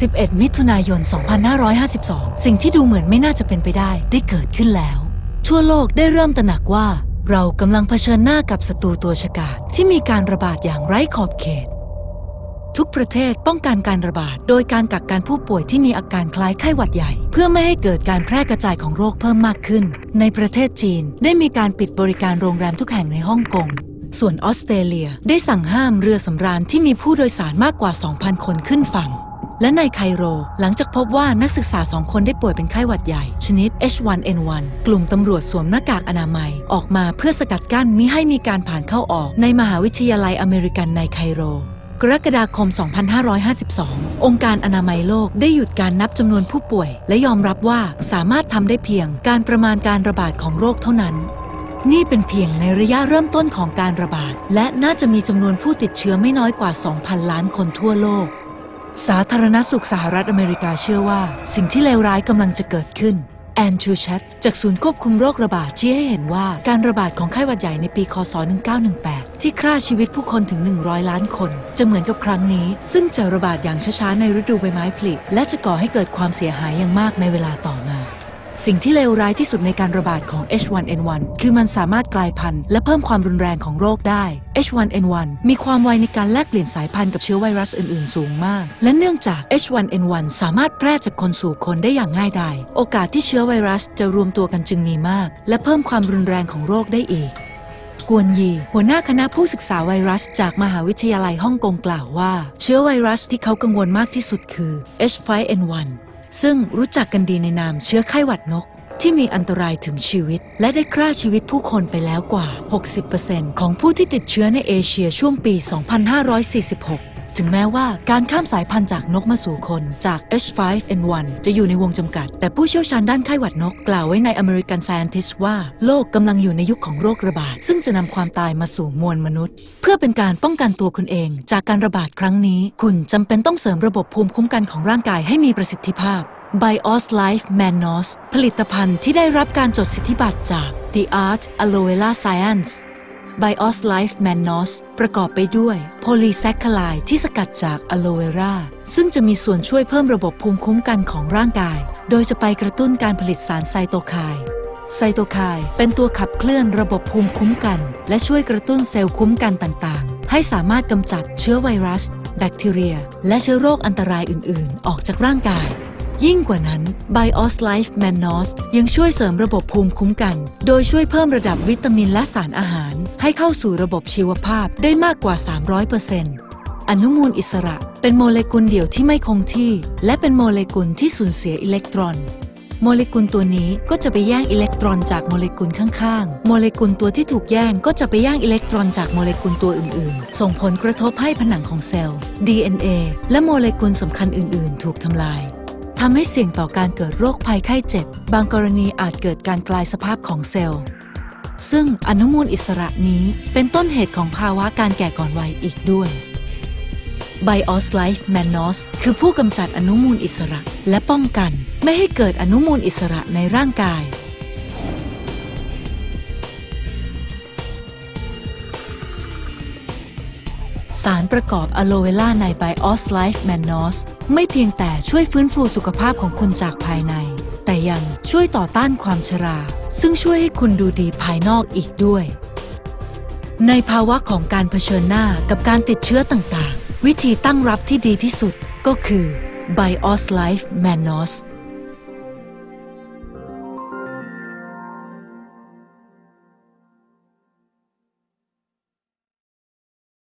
11 มิถุนายน 2552 สิ่งที่ดูเหมือนไม่น่าจะเป็นไปได้ได้เกิดขึ้นแล้ว ทั่วโลกได้เริ่มตระหนักว่า เรากำลังเผชิญหน้ากับศัตรูตัวฉกาจที่มีการระบาดอย่างไร้ขอบเขต ทุกประเทศป้องกันการระบาด โดยการกักกันผู้ป่วยที่มีอาการคล้ายไข้หวัดใหญ่ เพื่อไม่ให้เกิดการแพร่กระจายของโรคเพิ่มมากขึ้น ในประเทศจีนได้มีการปิดบริการโรงแรมทุกแห่งในฮ่องกงส่วนออสเตรเลียได้สั่งห้ามเรือสำราญที่มีผู้โดยสารมากกว่า 2,000 คนขึ้นฝั่ง และในไคโร หลังจากพบว่านักศึกษาสองคนได้ป่วยเป็นไข้หวัดใหญ่ ชนิด H1N1 กลุ่มตำรวจสวมหน้ากากอนามัย ออกมาเพื่อสกัดกั้นมิให้มีการผ่านเข้าออกในมหาวิทยาลัยอเมริกันในไคโรกรกฎาคม 2552 องค์การอนามัยโลกได้หยุดการนับจำนวนผู้ป่วย และยอมรับว่าสามารถทำได้เพียงการประมาณการระบาดของโรคเท่านั้น นี่เป็นเพียงในระยะเริ่มต้นของการระบาด และน่าจะมีจำนวนผู้ติดเชื้อไม่น้อยกว่า 2,000 ล้านคนทั่วโลก สาธารณสุขสหรัฐอเมริกาเชื่อว่า สิ่งที่เลวร้ายกำลังจะเกิดขึ้น แอนชูชัดจากศูนย์ควบคุมโรคระบาดชี้ให้เห็นว่าการระบาดของไข้หวัดใหญ่ในปี คศ 1918 ที่ฆ่าชีวิตผู้คนถึง 100 ล้านคน จะเหมือนกับครั้งนี้ ซึ่งจะระบาดอย่างช้าๆในฤดูใบไม้ผลิและจะก่อให้เกิดความเสียหายอย่างมากในเวลาต่อมา สิ่งที่เลวร้ายที่สุดในการระบาดของ H1N1 คือมันสามารถกลายพันธุ์และเพิ่มความรุนแรงของโรคได้ H1N1 มีความไวในการแลกเปลี่ยนสายพันธุ์กับเชื้อไวรัสอื่น ๆ สูงมาก และเนื่องจาก H1N1 สามารถแพร่จากคนสู่คนได้อย่างง่ายดาย โอกาสที่เชื้อไวรัสจะรวมตัวกันจึงมีมาก และเพิ่มความรุนแรงของโรคได้อีกกวนยี หัวหน้าคณะผู้ศึกษาไวรัสจากมหาวิทยาลัยฮ่องกงกล่าวว่า เชื้อไวรัสที่เขากังวลมากที่สุดคือ H5N1 ซึ่งรู้จักกันดีในนามเชื้อไข้หวัดนก ที่มีอันตรายถึงชีวิต และได้ฆ่าชีวิตผู้คนไปแล้วกว่า 60%ของผู้ที่ติดเชื้อในเอเชียช่วงปี 2546 ถึงแม้ว่าการข้ามสายพันธุ์จากนกมาสู่คนจาก H5N1 จะอยู่ในวงจำกัด แต่ผู้เชี่ยวชาญด้านไข้หวัดนกกล่าวไว้ใน American Scientist ว่า โลกกำลังอยู่ในยุคของโรคระบาด ซึ่งจะนำความตายมาสู่มวลมนุษย์ เพื่อเป็นการป้องกันตัวคุณเอง จากการระบาดครั้งนี้ คุณจำเป็นต้องเสริมระบบภูมิคุ้มกันของร่างกายให้มีประสิทธิภาพ Bios Life Manos ผลิตภัณฑ์ที่ได้รับการจดสิทธิบัตรจาก The Art Aloe Vera Science Bios Life Manos ประกอบไปด้วยโพลีแซคคลายที่สกัดจากอะโลเวราซึ่งจะมีส่วนช่วยเพิ่มระบบภูมิคุ้มกันของร่างกาย โดยจะไปกระตุ้นการผลิตสารไซโตไคน์ไซโตไคน์เป็นตัวขับเคลื่อนระบบภูมิคุ้มกัน และช่วยกระตุ้นเซลล์คุ้มกันต่างๆ ให้สามารถกำจัดเชื้อไวรัส แบคทีเรีย และเชื้อโรคอันตรายอื่น ๆ ออกจากร่างกาย ยิ่งกว่านั้น Bios Life Manos ยังช่วยเสริมระบบภูมิคุ้มกัน โดยช่วยเพิ่มระดับวิตามินและสารอาหาร ให้เข้าสู่ระบบชีวภาพได้มากกว่า 300%อนุมูลอิสระเป็นโมเลกุลเดี่ยวที่ไม่คงที่ และเป็นโมเลกุลที่สูญเสียอิเล็กตรอน โมเลกุลตัวนี้ก็จะไปแย่งอิเล็กตรอนจากโมเลกุลข้างๆ โมเลกุลตัวที่ถูกแย่งก็จะไปแย่งอิเล็กตรอนจากโมเลกุลตัวอื่นๆ ส่งผลกระทบให้ผนังของเซลล์ DNA และโมเลกุลสำคัญอื่นๆ ถูกทำลาย ทำให้เสี่ยงต่อการเกิดโรคภัยไข้เจ็บ บางกรณีอาจเกิดการกลายสภาพของเซลล์ ซึ่งอนุมูลอิสระนี้เป็นต้นเหตุของภาวะการแก่ก่อนวัยอีกด้วย Bios Life Manos คือผู้กำจัดอนุมูลอิสระและป้องกัน ไม่ให้เกิดอนุมูลอิสระในร่างกาย สารประกอบอะโลเวล่าใน Bios Life Manos ไม่เพียงแต่ช่วยฟื้นฟูสุขภาพของคุณจากภายใน แต่ยังช่วยต่อต้านความชรา ซึ่งช่วยให้คุณดูดีภายนอกอีกด้วย ในภาวะของการเผชิญหน้ากับการติดเชื้อต่างๆ วิธีตั้งรับที่ดีที่สุดก็คือ Bios Life Manos